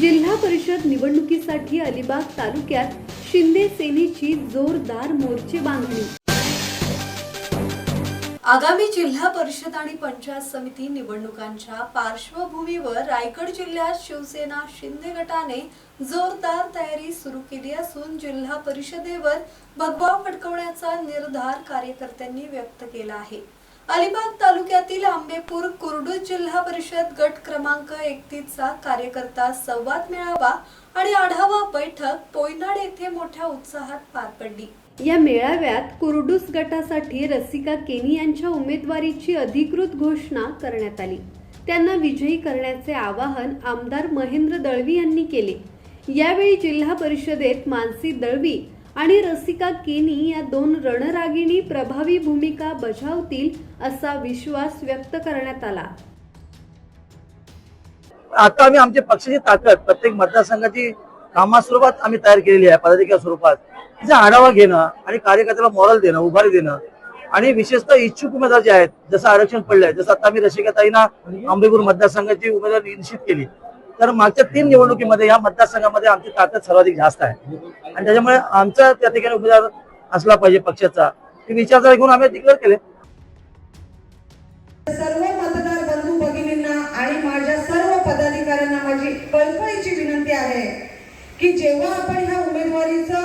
जिल्हा परिषद निवडणुकीसाठी अलिबाग तालुक्यात शिंदे सेनेची जोरदार मोर्चे बांधणी. आगामी जिल्हा परिषद आणि पंचायत समिती निवडणुकांच्या पार्श्वभूमीवर रायगड जिल्ह्यात शिवसेना शिंदे गटाने जोरदार तयारी सुरू केली असून जिल्हा परिषदेवर भगवा फडकवण्याचा निर्धार कार्यकर्त्यांनी व्यक्त केला आहे. अलिबाग तालुक्यातील आंबेपूर कुर्डू जिल्हा परिषद गट क्रमांक एकतीसचा कार्यकर्ता संवाद मेळावा आणि आढावा बैठक पोयनाड येथे मोठ्या उत्साहात पार पडली. या मेळाव्यात कुर्डूस गटासाठी रसिका केनी यांच्या उमेदवारीची अधिकृत घोषणा करण्यात आली. त्यांना विजयी करण्याचे आवाहन आमदार महेंद्र दळवी यांनी केले. यावेळी जिल्हा परिषदेत मानसी दळवी आणि रसिका केनी या दोन रणरागिणी प्रभावी भूमिका बजावतील असा विश्वास व्यक्त करण्यात आला. आता आम्ही आमच्या पक्षाची ताकद प्रत्येक मतदारसंघाची कामा स्वरूपात आम्ही तयार केलेली आहे पदाधिकार स्वरूपात. तिचा आढावा घेणं आणि कार्यकर्त्याला मॉरल देणं उभारी देणं. आणि विशेषतः इच्छुक उमेदवार जे आहेत जसं आरक्षण पडलंय जसं आता आम्ही रसिकाताईंना आंबेपूर मतदारसंघाची उमेदवार निश्चित केली. तर मागच्या तीन निवडणुकीमध्ये या मतदारसंघामध्ये आमची ताकद सर्वाधिक जास्त आहे. आणि त्याच्यामुळे आमचा त्या ठिकाणी उमेदवार असला पाहिजे पक्षाचा. ते विचार घेऊन आम्ही डिक्लेअर केले. सर्व मतदार बंधू भगिनींना आणि माझ्या सर्व पदाधिकाऱ्यांना माझी कळकळीची विनंती आहे की जेव्हा आपण ह्या उमेदवारीचा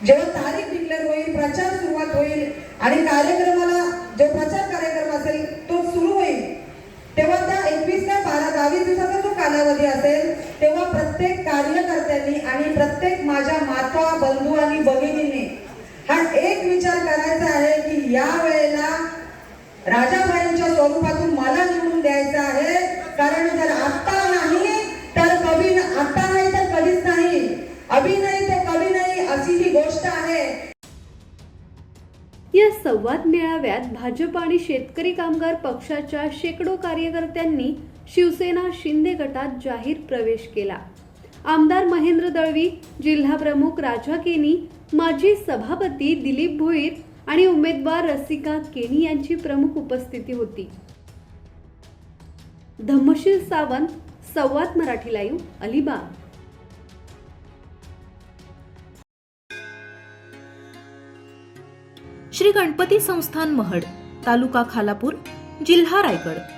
जेव्हा तारीख डिक्लेअर होईल प्रचार सुरुवात होईल आणि कार्यक्रमाला जो प्रचार कार्यक्रम असेल तो सुरू होईल तेव्हा त्या एकवीस ते बारा बावीस दिवसाचा कालावधी असेल तेव्हा प्रत्येक कार्यकर्त्यांनी आणि प्रत्येक माझ्या माता बंधू आणि भगिनींनी हा एक विचार करायचा आहे की या वेळेला राजाबाईंच्या स्वरूपातून मला निवडून द्यायचं आहे. कारण जर आत्ता नाही तर कवी आत्ता नाही तर कधीच नाही. अभिनय ते कवी नाही अशी ही गोष्ट आहे. या संवाद मेळाव्यात भाजप आणि शेतकरी कामगार पक्षाच्या शेकडो कार्यकर्त्यांनी शिवसेना शिंदे गटात जाहीर प्रवेश केला. आमदार महेंद्र दळवी जिल्हाप्रमुख राजा केनी माजी सभापती दिलीप भोईर आणि उमेदवार रसिका केनी यांची प्रमुख उपस्थिती होती. धम्मशील सावंत संवाद मराठी लाईव्ह अलिबाग. श्री गणपती संस्थान महड तालुका खालापूर जिल्हा रायगड.